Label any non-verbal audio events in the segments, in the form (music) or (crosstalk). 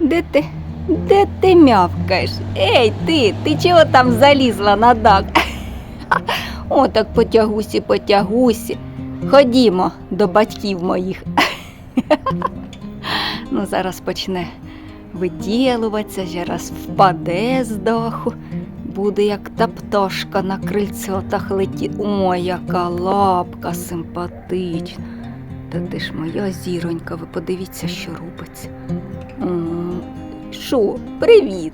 Де ти? Де ти мявкаєш? Ей, ти, ти чого там залізла на дах? (laughs) О, так потягусі, потягусі. Ходімо до батьків моїх. (laughs) Ну, зараз почне виділуватися, зараз впаде з даху. Буде як та пташка на крильцо так летіть. Ой, яка лапка симпатична. Та ти ж моя зіронька, ви подивіться, що робиться. Що, привіт.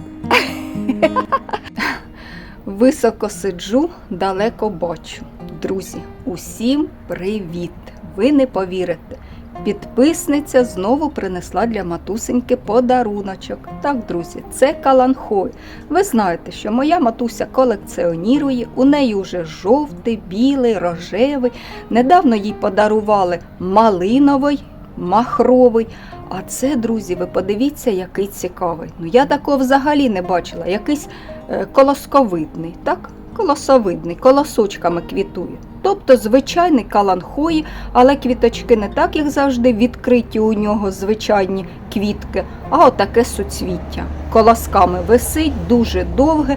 Високо сиджу, далеко бачу. Друзі, усім привіт! Ви не повірите. Підписниця знову принесла для матусеньки подаруночок. Так, друзі, це каланхой. Ви знаєте, що моя матуся колекціонірує, у неї вже жовтий, білий, рожевий. Недавно їй подарували малиновий, махровий. А це, друзі, ви подивіться, який цікавий. Ну я такого взагалі не бачила. Якийсь е, колосковидний, так? Колосовидний, колосочками квітує. Тобто звичайний каланхої, але квіточки не так, як завжди, відкриті у нього звичайні квітки, а отаке суцвіття. Колосками висить дуже довге,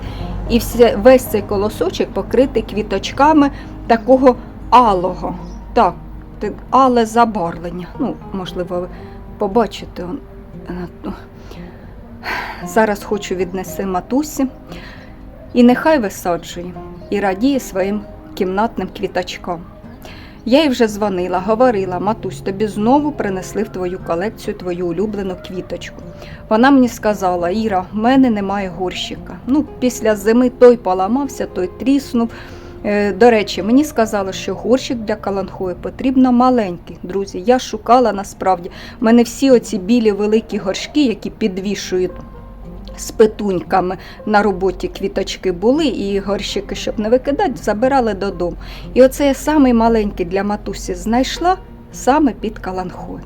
і весь цей колосочок покритий квіточками такого алого. Так, але забарвлення. Ну, можливо, побачите. Зараз хочу віднести матусі. І нехай висаджує і радіє своїм кімнатним квіточкам. Я їй вже дзвонила, говорила, матусь, тобі знову принесли в твою колекцію твою улюблену квіточку. Вона мені сказала: Іра, в мене немає горщика. Ну, після зими той поламався, той тріснув. Е, До речі, мені сказали, що горщик для каланхої потрібно маленький. Друзі, я шукала насправді. У мене всі оці білі великі горшки, які підвішують з петуньками на роботі квіточки були, і горщики, щоб не викидати, забирали додому. І оце я самий маленький для матусі знайшла саме під каланхою.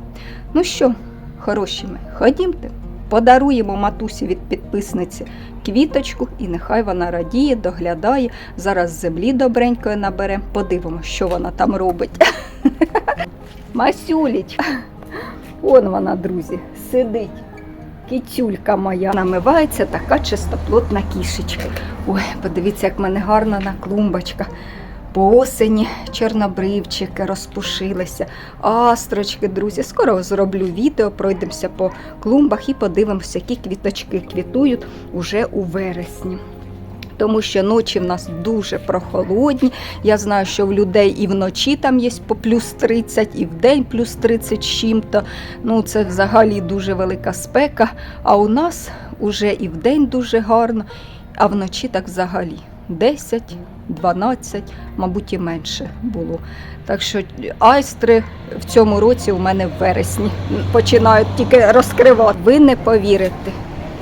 Ну що, хороші ходімте, подаруємо матусі від підписниці квіточку, і нехай вона радіє, доглядає. Зараз землі добренької набере. Подивимося, що вона там робить. (laughs) Масюліч, он вона, друзі, сидить. Кітюлька моя намивається така чистоплотна кішечка. Ой, подивіться, як в мене гарна на клумбочка. По осені чорнобривчики розпушилися, астрочки, друзі. Скоро зроблю відео, пройдемося по клумбах і подивимося, які квіточки квітують уже у вересні. Тому що ночі в нас дуже прохолодні. Я знаю, що в людей і вночі там є по плюс 30, і в день плюс 30 з чим-то. Ну, це взагалі дуже велика спека. А у нас уже і в день дуже гарно, а вночі так взагалі 10, 12, мабуть, і менше було. Так що айстри в цьому році у мене в вересні починають тільки розкривати. Ви не повірите.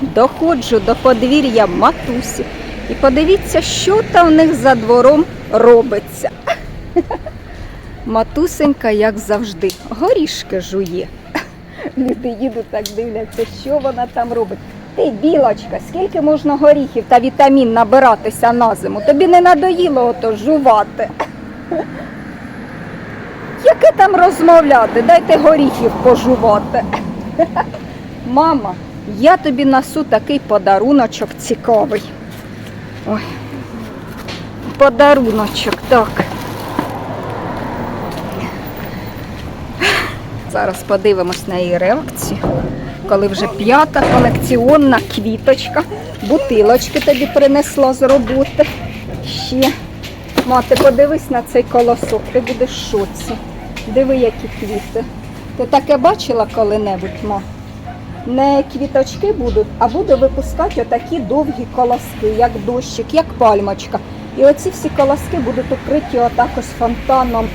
Доходжу до подвір'я матусі. І подивіться, що там в них за двором робиться. (laughs) Матусенька, як завжди, горішки жує. (laughs) Люди їдуть так дивляться, що вона там робить. Ти, білочка, скільки можна горіхів та вітамін набиратися на зиму? Тобі не надоїло ото жувати. Яке там розмовляти? Дайте горіхів пожувати. Мама, я тобі несу такий подаруночок цікавий. Ой. Подаруночок, так. Зараз подивимось на її реакцію. Коли вже п'ята колекціонна квіточка. Бутилочки тобі принесла з роботи. Ще. Мати, подивись на цей колосок, ти будеш в шоці. Диви, які квіти. Ти таке бачила коли-небудь, ма? Не квіточки будуть, а буду випускати отакі довгі колоски, як дощик, як пальмочка. І оці всі колоски будуть укриті отак ось фонтаном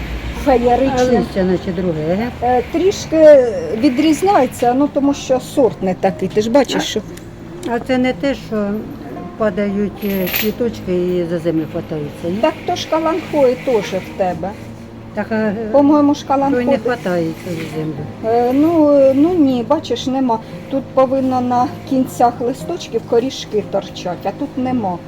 Але феєричним. наче друге, ге? Е, Трішки відрізняється, ну тому що сорт не такий. Ти ж бачиш, що А це не те, що падають е, квіточки і за землю хватаються. Ні? так то ж каланхої теж в тебе. Так, а По-моєму, ж то й каланхої. не хватається за землю. Е, Ну, е, ну ні, бачиш, нема. Тут повинно на кінцях листочків корішки торчать, а тут нема.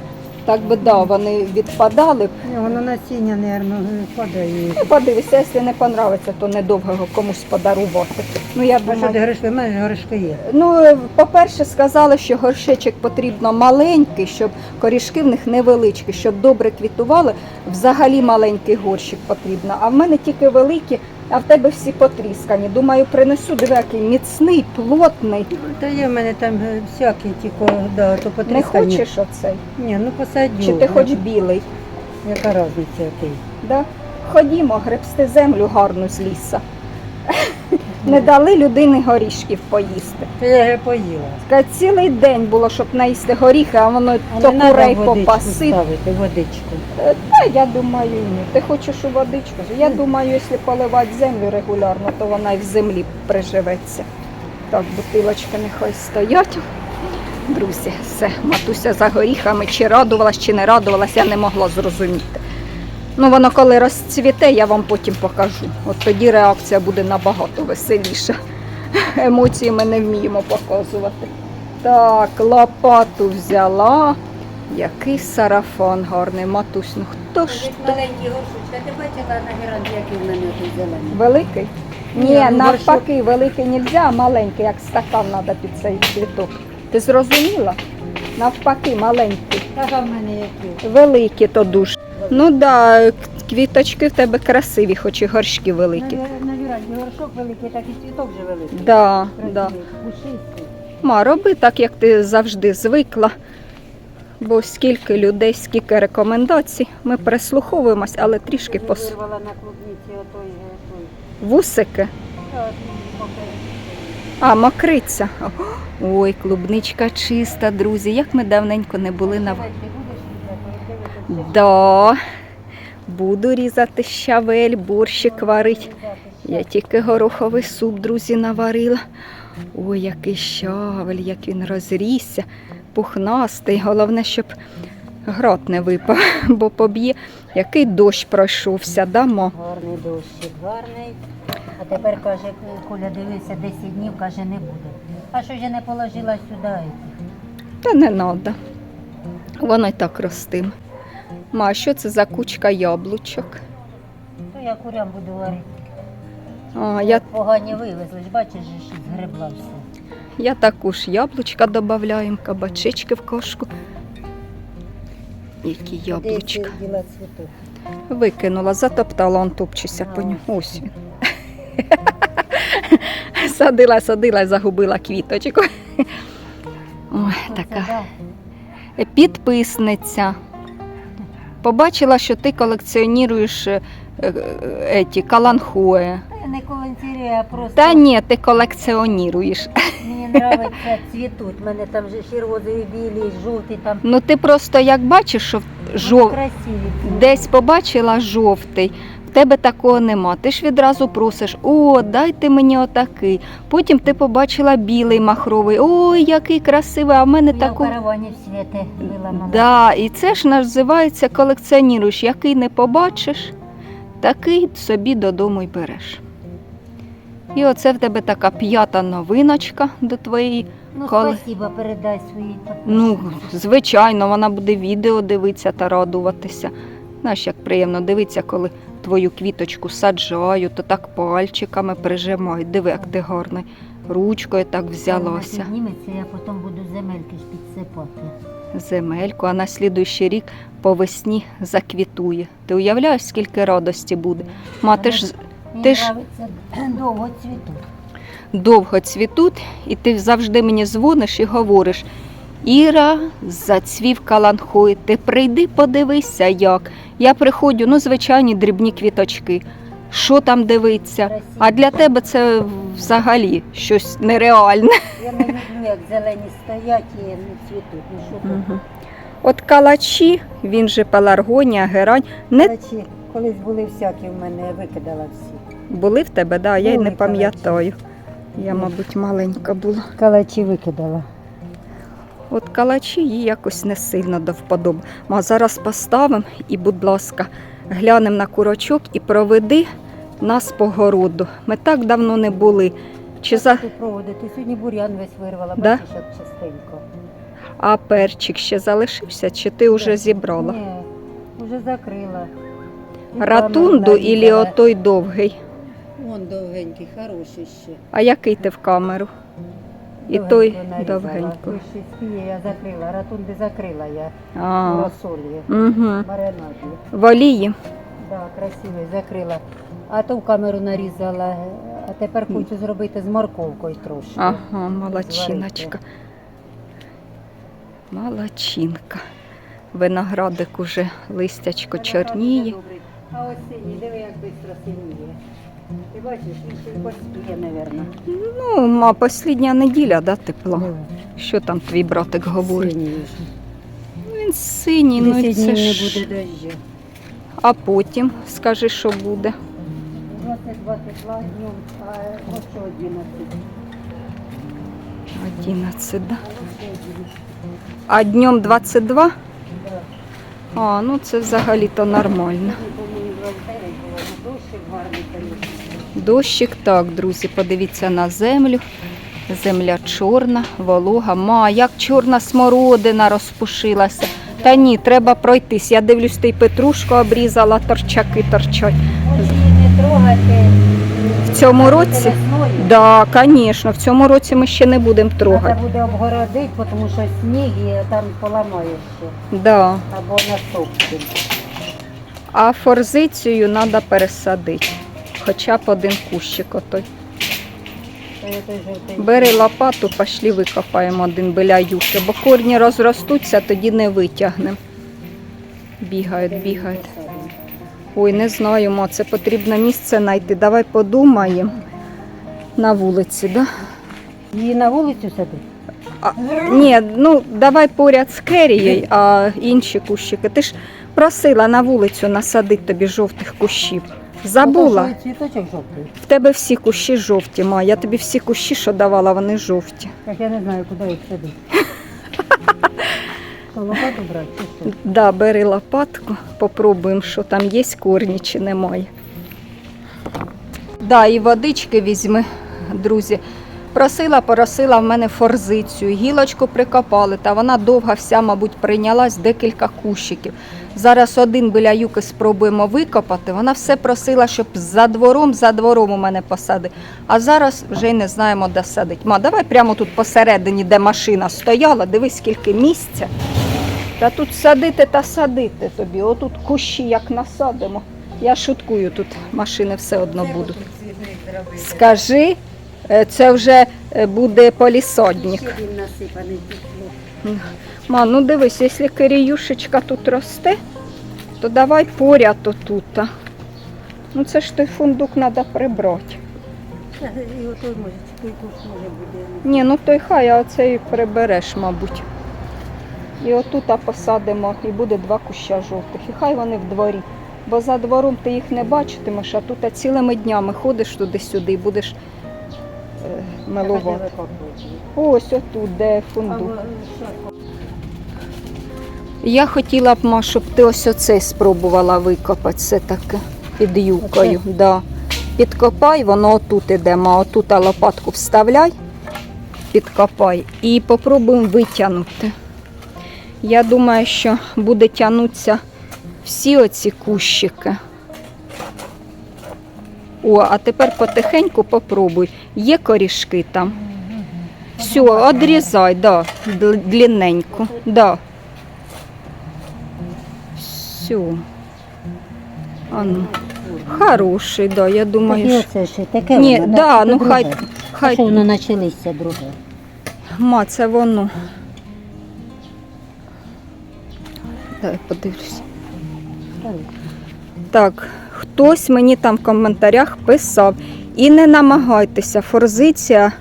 Так би да, вони відпадали. б. Ні, Воно насіння, мабуть, падає. Ну, подивися, якщо не подобається, то недовго комусь подарувати. Ну, я А що ти горішки? У мене горішки є. ну, е, по-перше, сказали, що горшечок потрібно маленький, щоб корішки в них невеличкі, щоб добре квітували. Взагалі маленький горщик потрібно. А в мене тільки великі, а в тебе всі потріскані. Думаю, принесу, диви, який міцний, плотний. Та є в мене там е, всякі, тільки, да, то Не потріскані. хочеш оцей? Ні, ну посадю. Чи ти хоч білий? Яка різниця який? Да? Ходімо, гребсти землю гарну з ліса. Не дали людині горішків поїсти. Я поїла. Цілий день було, щоб наїсти горіхи, а воно А то курей водичку ставити, водичку. Е, Та я думаю, ні. Ти хочеш у водичку? Я думаю, якщо поливати землю регулярно, то вона і в землі приживеться. Так, бутилочки нехай стоять. Друзі, все, матуся за горіхами, чи радувалась, чи не радувалась, я не могла зрозуміти. Ну, воно коли розцвіте, я вам потім покажу. От тоді реакція буде набагато веселіша. (laughs) Емоції ми не вміємо показувати. Так, лопату взяла. Який сарафан гарний, матусь. Ну хто ж то? маленький горшочок. Ти бачила на гіранді, який в мене тут зелений? Великий? Ні, Ні, ну, навпаки, великий нельзя, а маленький, як стакан треба під цей цвіток. Ти зрозуміла? Навпаки, маленький. Така в мене які. Великі то дуже. Ну да, квіточки в тебе красиві, хоч і горшки великі. На, віранді горшок великий, так і цвіток вже великий. Да, да. Пушистий. Ма, роби так, як ти завжди звикла. Бо скільки людей, скільки рекомендацій, ми прислуховуємось, але трішки пос... вирвала на клубниці отой, отой. Вусики. Та. А, мокриця. Ой, клубничка чиста, друзі. Як ми давненько не були на. Ти будеш їздити, ти будеш Да. Буду різати щавель, борщик варить. Я тільки гороховий суп, друзі, наварила. Ой, який щавель, як він розрісся, пухнастий. Головне, щоб град не випав, (laughs) бо поб'є. Який дощ пройшовся, дамо. Гарний дощик, гарний. А тепер каже, Коля дивився 10 днів, каже, не буде. А що ж я не положила сюди? Та не треба. Воно й так ростиме. Ма, а що це за кучка яблучок? То я курям буду варити. А, я, Погані вивезли, ж бачиш, ще згребла все. я також яблучка додаємо, кабачечки в кошку. Які яблучка. Викинула, затоптала, он топчуся по ньому. Ось він. (laughs) Садила, садила і загубила квіточку. Ой, така підписниця. Побачила, що ти колекціонуєш е, е. Я не коленцірую, а просто Та ні, ти колекціонуєш. мені подобається цвітуть. У мене там же ще розові, білі, жовті, там Ну ти просто як бачиш, що Вони жов... красиві. десь побачила жовтий. Тебе такого нема. Ти ж відразу просиш, о, дайте мені отакий. Потім ти побачила білий махровий. Ой, який красивий, а в мене виламала. Да, і це ж називається колекціонуєш. Який не побачиш, такий собі додому й береш. І оце в тебе така п'ята новиночка до твоєї. Ну, Коли- спасибо, передай свої Ну, звичайно, вона буде відео дивитися та радуватися. Знаєш, як приємно дивитися, коли твою квіточку саджаю, то так пальчиками прижимають. Диви, як ти гарний. Ручкою так взялася. підніметься, я потім буду земельки підсипати. Земельку, а на слідуючий рік по весні заквітує. Ти уявляєш, скільки радості буде? Мати ж Ти ж- довго цвітуть. довго цвітуть, і ти завжди мені дзвониш і говориш. Іра, зацвів каланхой, ти прийди, подивися як. Я приходжу, ну, звичайні дрібні квіточки. Що там дивиться? А для тебе це взагалі щось нереальне. Я не люблю, як зелені стоять і не цвітуть. Ну що тут? Мгм. От калачі, він же пеларгонія, герань. Не Речі, колись були всякі в мене, я викидала всі. були в тебе, да, я й не Були пам'ятаю. Я, мабуть, маленька була. Калачі викидала. От калачі їй якось не сильно до вподоби. А зараз поставимо і, будь ласка, глянемо на курочок і проведи нас по городу. Ми так давно не були. Чи за... Проводити? Сьогодні бур'ян весь вирвала, Да? бачиш, як частенько. А перчик ще залишився, чи ти вже зібрала? Ні, вже закрила. Ратунду нарізала. отой довгий? Вон довгенький, хороший ще. А який ти в камеру? І той довгенько. Ще спіє, я закрила. Ратунди закрила я А, розсолі. угу. Маринаді. В олії? Да, красивий, закрила. А то в камеру нарізала. А тепер хочу зробити з морковкою трошки. Ага, молодчиночка. Молодчинка. Виноградик уже листячко чорніє. А ось синій, диви, як швидко синіє. Ти бачиш, він ще й поспіє, мабуть. Ну, ма, послідня неділя, да, тепло. Що там твій братик говорить? Синій. Він синій, ну і Десять це днів не ж. буде дощу. А потім скажи, що буде. 20-22 днем, а ось що 11. 11, да. А ось що 11. А днем 22? А, ну це взагалі-то нормально по-моєму, 29 було, ну дощик гарний, звісно. Дощик, так, друзі, подивіться на землю. Земля чорна, волога. Ма, як чорна смородина розпушилася. Та ні, треба пройтись. Я дивлюсь, ти петрушку обрізала, торчаки торчать. Може не трогати. В цьому році? Весною. Да, звісно, в цьому році ми ще не будемо трогати. Треба буде обгородити, тому що сніг і там поламає ще. Да. Або на сопки. А форзицію треба пересадити. Хоча б один кущик отой. Бери лопату, пішли викопаємо один біля юшки, бо корні розростуться, тоді не витягнемо. Бігають, бігають. Ой, не знаю, ма, це потрібно місце знайти. Давай подумаємо. На вулиці, да? Її на вулицю садити? А, ні, ну давай поряд з керією, а інші кущики. Ти ж просила на вулицю насадити тобі жовтих кущів. Забула. В тебе всі кущі жовті, ма. Я тобі всі кущі, що давала, вони жовті. Так я не знаю, куди їх сидить. (laughs) Лопату брати Так. Да, бери лопатку, попробуємо, що там є корні чи немає. Да, і водички візьми, друзі. Просила, поросила в мене форзицію, гілочку прикопали, та вона довга вся, мабуть, прийнялась декілька кущиків. Зараз один біля юки спробуємо викопати. Вона все просила, щоб за двором, за двором у мене посади. А зараз вже й не знаємо, де садить. Ма, давай прямо тут посередині, де машина стояла, дивись, скільки місця. Та тут садити та садити тобі. Отут кущі як насадимо. Я шуткую, тут машини все одно будуть. Скажи, це вже е, буде пішло. Ма, ну дивись, якщо киріюшечка тут росте, то давай поряд отут. Ну це ж той фундук треба прибрати. І отой може, той куш може буде. Ні, ну той хай, а оцей прибереш, мабуть. І отут посадимо, і буде два куща жовтих. І хай вони в дворі. Бо за двором ти їх не бачитимеш, а тут цілими днями ходиш туди-сюди і будеш е, милувати. Ось отут, де фундук. Я хотіла б, ма, щоб ти ось оцей спробувала викопати все таки під юкою. Да. Підкопай, воно отут іде, ма, отут лопатку вставляй, підкопай і попробуємо витягнути. Я думаю, що буде тягнутися всі оці кущики. О, а тепер потихеньку попробуй. Є корішки там. Все, одрізай, да, дл- длинненько. Да. Все. А ну. Хороший, да, я думаю. Таке що- таке Ні, воно, да, ну хай, хай. що воно почалися друге? Ма, це воно. Дай подивлюсь. Так, хтось мені там в коментарях писав. І не намагайтеся, форзиція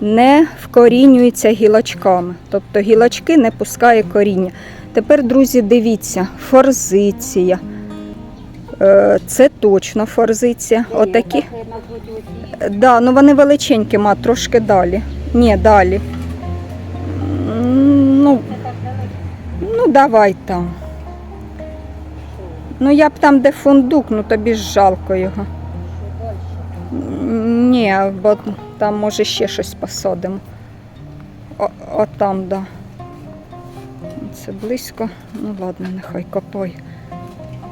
не вкорінюється гілочками. Тобто гілочки не пускає коріння. Тепер, друзі, дивіться, форзиція. Е, Це точно форзиція. Отакі. Да, ну вони величенькі, ма, трошки далі. Ні, далі. Ну, ну давай там. Ну я б там, де фундук, ну тобі ж жалко його. Ні, бо там може ще щось посадимо. О, да. Це близько. Ну ладно, нехай копай.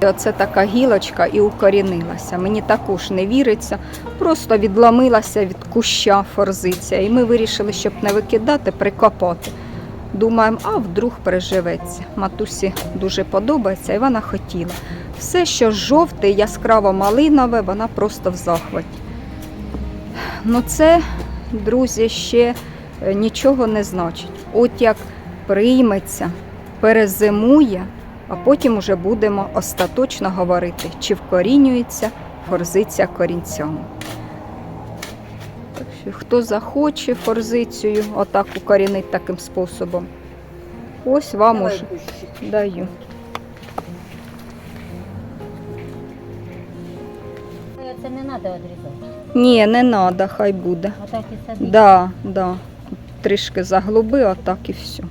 Оце така гілочка і укорінилася. Мені також не віриться. Просто відломилася від куща форзиця. І ми вирішили, щоб не викидати, прикопати. Думаємо, а вдруг переживеться. Матусі дуже подобається і вона хотіла. Все, що жовте, яскраво малинове, вона просто в захваті. Ну це, друзі, ще е, нічого не значить. От як прийметься, перезимує, а потім уже будемо остаточно говорити, чи вкорінюється форзиця корінцями. Так хто захоче форзицію отак укорінити таким способом, ось вам Давай уже даю. Це не треба відрізати. Ні, не треба, хай буде. Отак і садити. Да, да. Трішки заглуби, а так і все.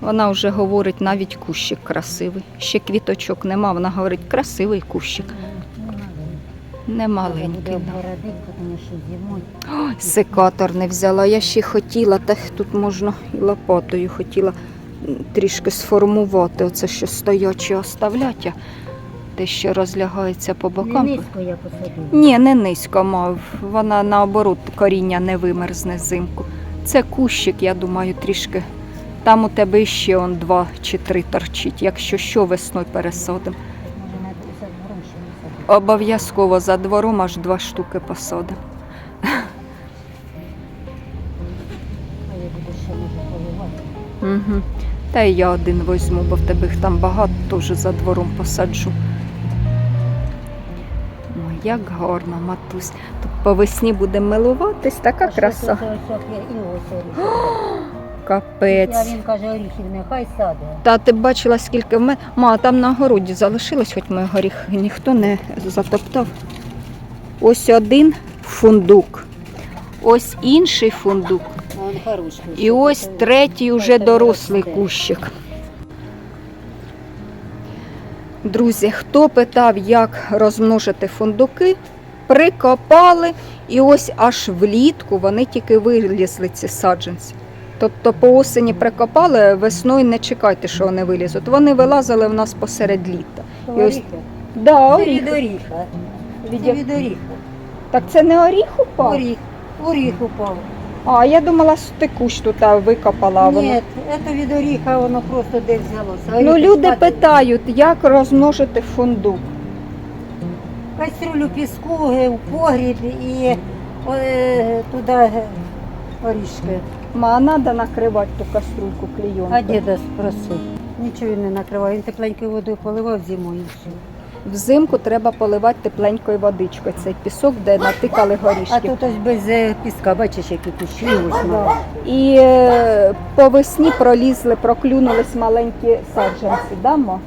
Вона вже говорить, навіть кущик красивий. Ще квіточок нема, вона говорить, красивий кущик. Не. Не маленький. секатор не взяла. Я ще хотіла, та тут можна і лопатою хотіла трішки сформувати. Оце що стояче оставлять, те, що розлягається по Не бокам. низько я посадила. Ні, не низько мав. Вона наоборот коріння не вимерзне взимку. Це кущик, я думаю, трішки. Там у тебе ще он два чи три торчить. Якщо що, весною пересадимо. Може, на 50 грам ще не садити. Обов'язково за двором аж два штуки посадимо. Угу. Та й я один возьму, бо в тебе їх там багато, теж за двором посаджу. Ой, як гарно, матусь. Тут по весні будемо милуватись, така краса. тут Капець. Він каже, оріхів нехай саде. Та ти б бачила, скільки в мене. Ма, там на городі залишилось, хоч ми горіх ніхто не затоптав. Ось один фундук, ось інший фундук. Він хороший. І ось третій уже дорослий кущик. Друзі, хто питав, як розмножити фундуки, прикопали, і ось аж влітку вони тільки вилізли ці саджанці. Тобто по осені прикопали, весною не чекайте, що вони вилізуть. Вони вилазили в нас посеред літа. І ось- Оріхи. Да, Це оріх. від оріха. Це від оріха. Так це не оріх упав? Оріх. Оріх упав. А я думала, що ти кущ тут викопала. а воно... Ні, це від оріха, воно просто де взялося. Ну, люди спати- питають, як розмножити фундук. Кастрюлю піску е, в погріб і е, туди е, орішки. Ма, треба накривати ту каструльку А діда спросив. Нічого він не накривав, він тепленькою водою поливав зимою. Взимку треба поливати тепленькою водичкою. Цей пісок, де натикали горішки. А тут ось без е, піска, бачиш, які кущі ось маленькі. І е, по весні пролізли, проклюнулись маленькі саджанці. Да, ма?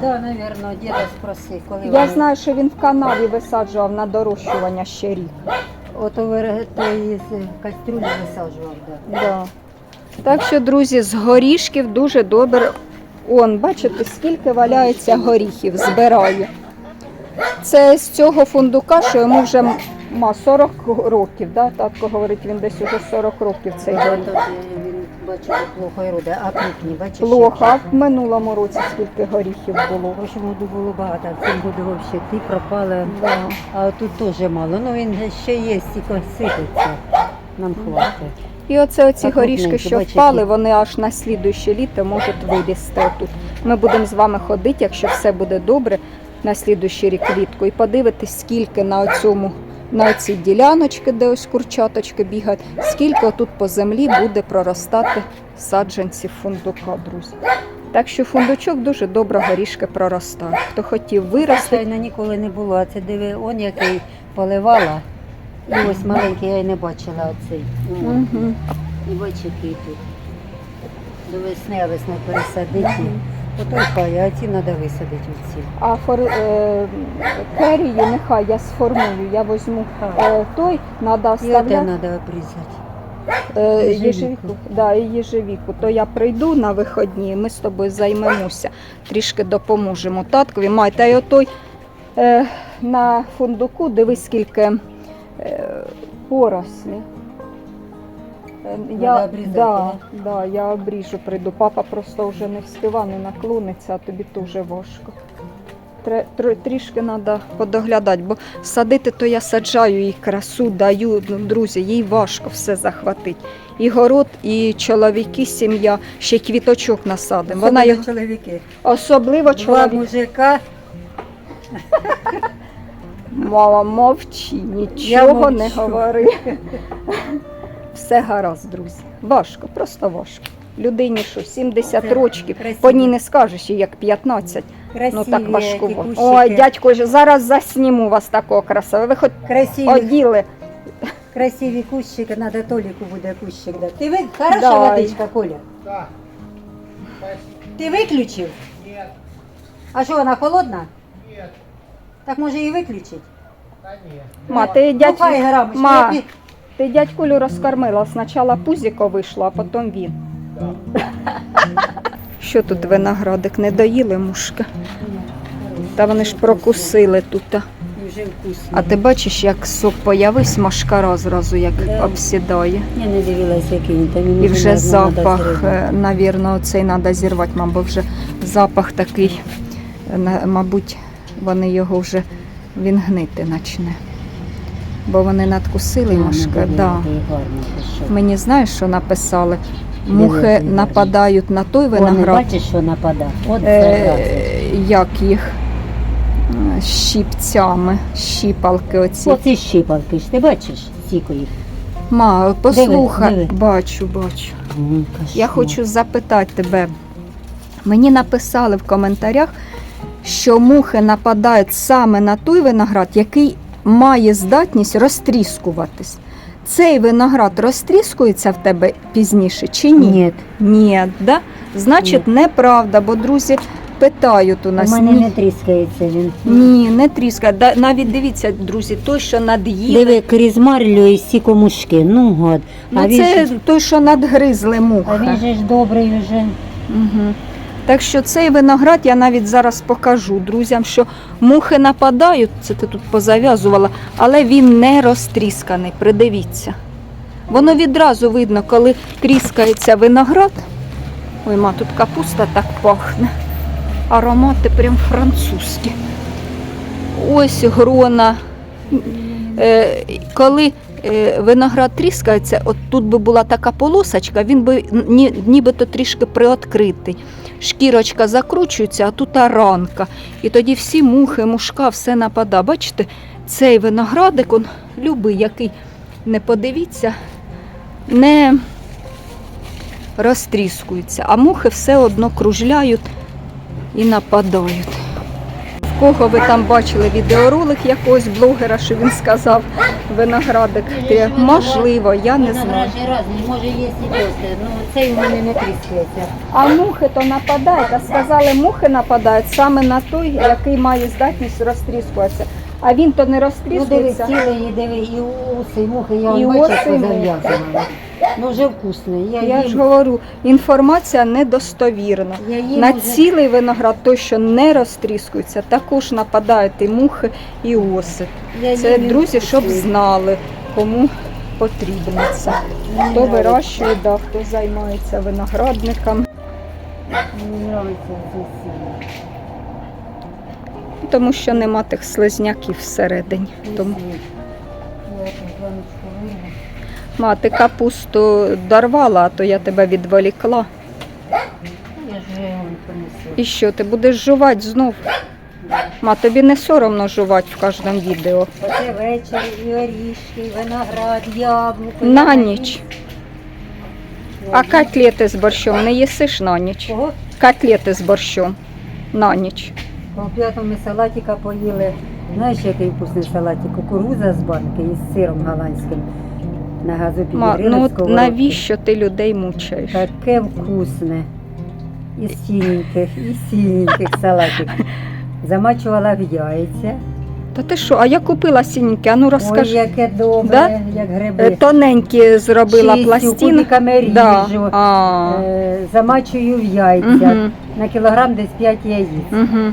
Да, напевно, діда спросив, коли Я вони- знаю, що він в канаві висаджував на дорощування ще рік. Ото вер- тої з кастрюлі висаджував, да. Да. Так що, друзі, з горішків дуже добре. Он, бачите, скільки валяється горіхів, збирає. Це з цього фундука, що йому вже ма 40 років, да? татко говорить, він десь уже 40 років цей Це горіх. Тут е, він плохо роде, а крупні, бачиш? Плохо, а в минулому році скільки горіхів було. В общем, году було багато, а в цьому году взагалі ті пропали. Да. А тут теж мало. Ну він ще є, тільки сипеться. Нам хватить. І оце оці Так, горішки, крупненькі, що бачите? впали, вони аж на слідуюче літо можуть вилізти отут. Ми будемо з вами ходити, якщо все буде добре, на слідуючий рік влітку, і подивитись, скільки на цьому, на цій діляночці, де ось курчаточки бігають, скільки отут по землі буде проростати саджанців фундука, друзі. Так що фундучок дуже добре горішки проростає. Хто хотів вирости, Звичайно, ніколи не було. А це диви, он який поливала. І ось маленький я й не бачила оцей. Угу. І бач, який тут. До весни, а весни пересадити. Ото хай, а ці треба висадити оці. А фор, е, керію нехай я сформую, я візьму е, той, треба І оте треба обрізати. Е, Єжевіку. Єжевіку, да, і єжевіку, то я прийду на виходні, ми з тобою займемося, трішки допоможемо таткові. Май, та й отой е, на фундуку, дивись, скільки е, порослі. Е, Я, обрізати, да, да, я обріжу, прийду. Папа просто вже не встива, не наклониться, а тобі дуже важко. Тре- тр- Трішки треба подоглядати, бо садити то я саджаю їй красу, даю. Ну, друзі, їй важко все захватити. І город, і чоловіки, сім'я, ще й квіточок насадимо. Вона його чоловіки. особливо Два чоловік. мужика. Мама, мовчи, нічого не говори. Все гаразд, друзі. Важко, просто важко. Людині що, 70 Це років, по ній не скажеш, їй як 15. Красиві, ну так важко. які кущики. Ой, дядько, зараз засніму вас такого красивого. Ви хоч Красиві, оділи. красиві кущики, треба Толіку буде кущик дати. Ти ви... Хороша Дай. водичка, Коля? Да. Ти виключив? Нет, А що, вона холодна? нет, Так може і виключить? да нет. Ма, ти Ну, дядь... Ма, пі- ти дядькулю розкормила. Спочатку пузіко вийшло, а потім він. (laughs) Що тут виноградик? Не доїли мушка? Та вони ж прокусили тут. а. Ти бачиш, як сок появився, машкара зразу як обсідає. Я не дивилася, який він там. І вже запах, е, навірно, оцей треба зірвати, мабуть, вже запах такий, е, мабуть, вони його вже, він гнити почне. Бо вони надкусили А, ну, машка. Да. Мені знаєш, що написали? Мухи нападають на той виноград, бачиш, що нападав? От е, як їх щіпцями, щіпалки оці. Оці щипалки ж, ти бачиш, стільки їх? Ма, послухай, диви. бачу, бачу. М, Я кошмар. хочу запитати тебе. Мені написали в коментарях, що мухи нападають саме на той виноград, який має здатність розтріскуватись. Цей виноград розтріскується в тебе пізніше чи ні? Ні, Ні, да? Значить, неправда, бо друзі питають у нас. у мене ні, не тріскається він. ні, не тріскає. Да, навіть дивіться, друзі, той, що над'їли. Диви, крізь марлю і сіко мушки, ну гад. Ну, а, він це ж, той, що надгризли мухи. а він же ж добрий вже. Угу. Так що цей виноград я навіть зараз покажу друзям, що мухи нападають, це ти тут позав'язувала, але він не розтрісканий. Придивіться. Воно відразу видно, коли тріскається виноград. Ой, ма, тут капуста так пахне. Аромати прям французькі. Ось грона. Е, коли е, виноград тріскається, от тут би була така полосочка, він би ні, нібито трішки приоткритий. Шкірочка закручується, а тут ранка. І тоді всі мухи, мушка, все напада. Бачите, цей виноградик, он, любий, який не подивіться, не розтріскується, а мухи все одно кружляють і нападають. Кого ви там бачили відеоролик якогось блогера, що він сказав виноградик? Те, Можливо, я не знаю. Виноград може є і ну цей у мене не тріскається. А мухи то нападають, а сказали, мухи нападають саме на той, який має здатність розтріскуватися. А він то не Ну диви, розтріскується. цілий, диви, і уси, і мухи, я І вам бачу, і мухи. позав'язувала. Ну вже вкусний. Я, Я їм, ж говорю, інформація недостовірна. я їм На уже- цілий виноград, той, що не розтріскується, також нападають і мухи, і оси. я Це, їм друзі, щоб знали, кому потрібно це. Мені Хто нравиться. вирощує, да, хто займається виноградником. Мені вже сильно. Тому що нема тих слизняків всередині. Тому. Мати капусту дорвала, а то я тебе відволікла. І що, ти будеш жувати знов? Ма, тобі не соромно жувати в кожному відео. Оце вечір, і орішки, і виноград, яблуко. На ніч. А котлети з борщом не їсиш на ніч? Кого? Котлети з борщом на ніч. По п'ятому ми салатика поїли. Знаєш, який вкусний салатик? Кукуруза з банки із сиром голландським. На Ма, ну от навіщо ти людей мучаєш? Таке вкусне. Із сіненьких, із сіненьких салатик. Замачувала в яйця. Та ти що, а я купила сіньки, а ну Ой, розкажи. яке добре, Да? як Е, гриби. Тоненькі зробила Чистю, пластин. кубиками ріжу. Да. А. Е, замачую в яйця. Мгм. На кілограм десь 5 яєць. Угу.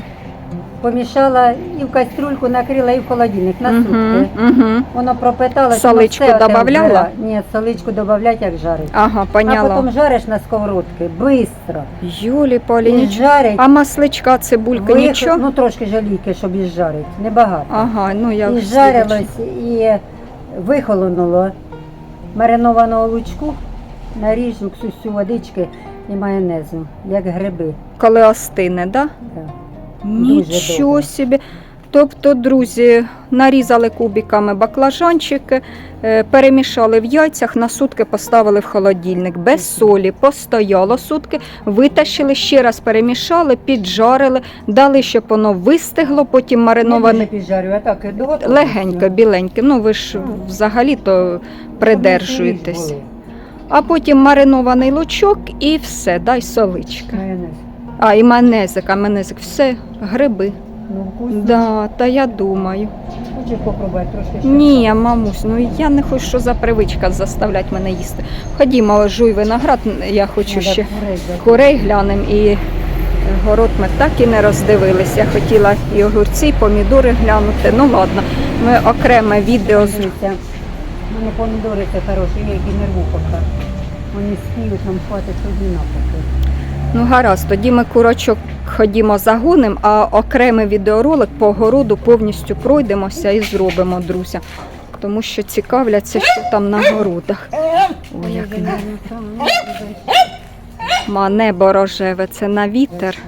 Помішала і в кастрюльку накрила, і в холодильник на сутки. Угу, угу. Воно пропиталося. Соличку воно все оте добавляла? вбила. Ні, соличку додавлять, як жарить. Ага, А поняла. потім жариш на сковородці, швидко. Юлі І жарить. А масличка, цибулька, вих- нічого? Ну трошки жалійки, щоб і жарить. Небагато. Ага, ну я і в жарилось, і вихолонуло маринованого лучку, наріжу ксусю водички і майонезу, як гриби. Коли остине, да? Да. Нічого собі. Тобто, друзі, нарізали кубиками баклажанчики, е, перемішали в яйцях, на сутки поставили в холодильник без солі, постояло сутки, витащили, ще раз перемішали, піджарили, дали, щоб воно вистигло, потім мариноване а так легенько, біленьке. Ну ви ж взагалі-то придержуєтесь. А потім маринований лучок і все, дай соличка. А, і манезик, а манезик, все, гриби. Ну, вкусно. Да, та я думаю. Хочеш попробувати трошки ще? Ні, мамусь, ну я не хочу, що за привичка заставлять мене їсти. Ходімо, жуй виноград, я хочу Надо ще курей дати. курей глянемо і город ми так і не роздивились. Я хотіла і огурці, і помідори глянути. Ну ладно, ми окреме відео з Дивіться, у мене помідори це хороші, я їх і не рву поки. Вони спіють, нам хватить одні поки. Ну гаразд, тоді ми курочок ходімо загоним, а окремий відеоролик по городу повністю пройдемося і зробимо, друзі. Тому що цікавляться, що там на городах. Ой, як. Ма небо рожеве, це на вітер.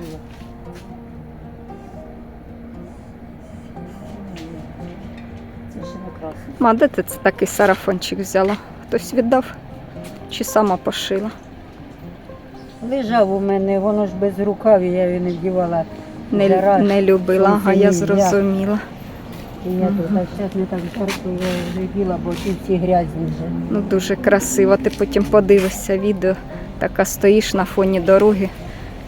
Ма, де ти це такий сарафончик взяла? Хтось віддав? Чи сама пошила? Лежав у мене, воно ж без рукавів, я його не вдівала. Не, Зараз не любила, ага, я зрозуміла. І я тут, а зараз не так жарко, я вже бо ті всі грязні вже. Ну дуже красиво. Ти потім подивишся відео. Така стоїш на фоні дороги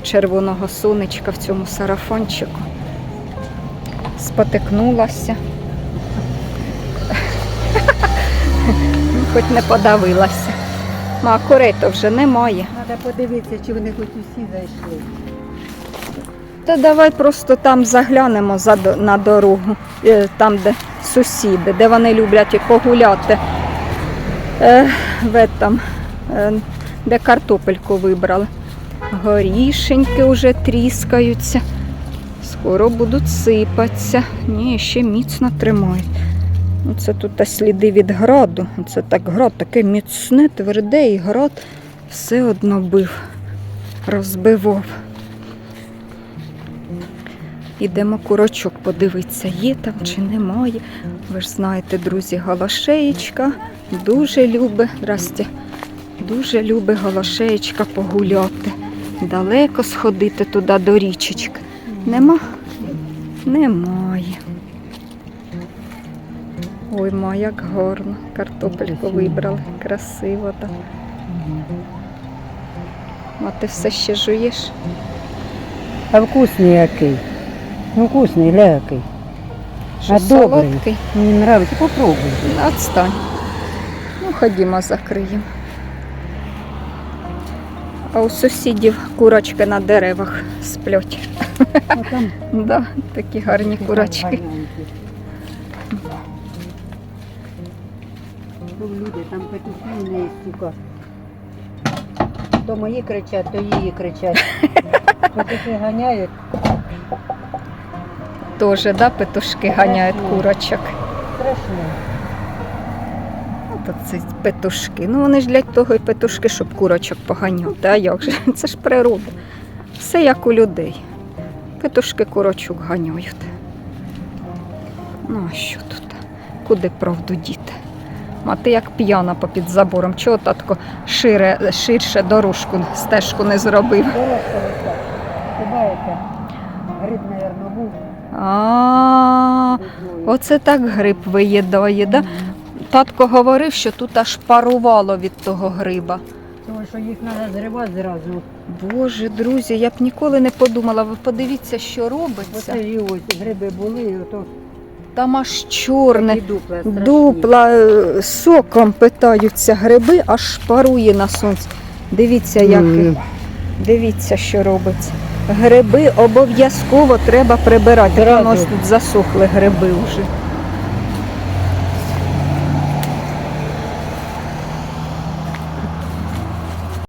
червоного сонечка в цьому сарафончику. Спотикнулася. Ну, (laughs) Хоч не подавилася. Ма, курей то вже немає. Треба подивитися, чи вони хоч усі зайшли. Та давай просто там заглянемо за, на дорогу, е, там, де сусіди, де вони люблять погуляти. Е, в этом, е, де картопельку вибрали. Горішеньки вже тріскаються. Скоро будуть сипатися. Ні, ще міцно тримають. Це тут сліди від граду. Це так град таке міцне, тверде, і град все одно бив, розбивав. Ідемо курочок подивитися, є там чи немає. Ви ж знаєте, друзі, голошеєчка дуже любить, здрасте, дуже любить голошеєчка погуляти. Далеко сходити туди до річечки. Нема? Немає. Ой, ма, як гарно. Картопельку вибрали. Красиво так. А ти все ще жуєш? А вкусний який? Ну вкусний, ля який. Що А добрий? солодкий? Мені подобається, попробуй. Отстань. Ну, ходімо, закриємо. А у сусідів курочки на деревах сплять. Ну, там (laughs) Да, такі гарні курочки. Люди, там петухи не стука. То мої кричать, то її кричать. (laughs) Петухи ганяють. Теж, да, петушки ганяють курочок. Страшно. Ну, то це петушки. Ну вони ж для того і петушки, щоб курочок поганяти. А як же? (laughs) Це ж природа. Все як у людей. Петушки курочок ганяють. Ну а що тут? Куди правду діти? А ти як п'яна попід забором. Чого татко шире, ширше дорожку, стежку не зробив? Гриб, мабуть, був. А, оце так гриб виїдає, да? Татко говорив, що тут аж парувало від того гриба. Тому що їх треба зривати зразу. Боже, друзі, я б ніколи не подумала. Ви подивіться, що робиться. це і ось гриби були, і ото Там аж чорне, дупла. страшні. дупла, е, соком питаються гриби, аж парує на сонці. Дивіться, як mm. дивіться, що робиться. Гриби обов'язково треба прибирати. Воно У нас тут засохли гриби вже.